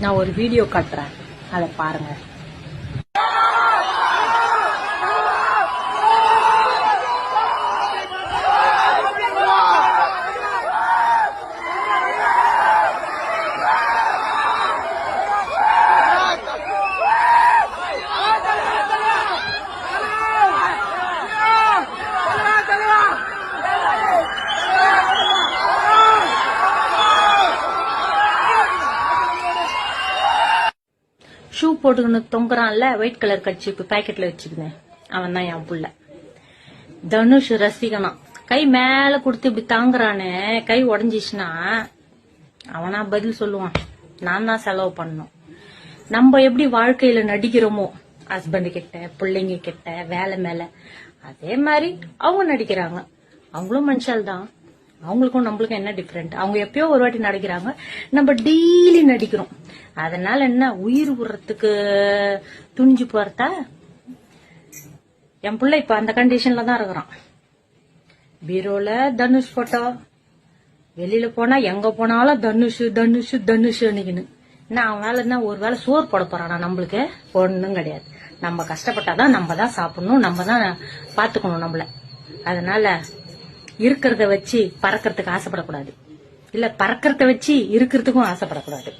நான் ஒரு வீடியோ காட்டுறேன். அதை பாருங்கள் ஷூ போட்டுக்கின்னு தொங்குறான்ல ஒயிட் கலர் கட்சிப்பு பேக்கெட்ல வச்சுக்கினேன் அவன் தான் என் புள்ள. தனுஷ் ரசிகனா கை மேல கொடுத்து இப்படி தாங்குறானே கை உடஞ்சிச்சுன்னா அவனா பதில் சொல்லுவான். நான் தான் செலவு பண்ணும் நம்ம எப்படி வாழ்க்கையில நடிக்கிறோமோ ஹஸ்பண்ட் கிட்ட பிள்ளைங்க கிட்ட வேலை மேல. அதே மாதிரி அவங்க நடிக்கிறாங்க. அவங்களும் மனுஷால் தான். அவங்களுக்கும் நம்மளுக்கும் என்ன டிஃபரெண்ட் அவங்க எப்பயோ ஒரு வாட்டி நடிக்கிறாங்க. நம்ம டெய்லி நடிக்கிறோம். அதனால என்ன உயிர் விடுறதுக்கு துணிஞ்சு போறதா? என் பிள்ளை இப்ப அந்த கண்டிஷன்ல தான் இருக்கிறான். பீரோல தனுஷ் போட்டோ வெளியில போனா எங்க போனாலும் தனுஷ் தனுஷ் தனுஷ் அன்னைக்குன்னு. என்ன அவன் என்ன ஒரு வேளை சோறு போட போறானா நம்மளுக்கு? ஒண்ணும் கிடையாது. நம்ம கஷ்டப்பட்டாதான் நம்ம தான் சாப்பிடணும் நம்ம தான் பாத்துக்கணும் நம்மள. அதனால இருக்கிறத வச்சு பறக்கிறதுக்கு ஆசைப்படக்கூடாது. இல்ல பறக்கிறத வச்சு இருக்கிறதுக்கும் ஆசைப்படக்கூடாது.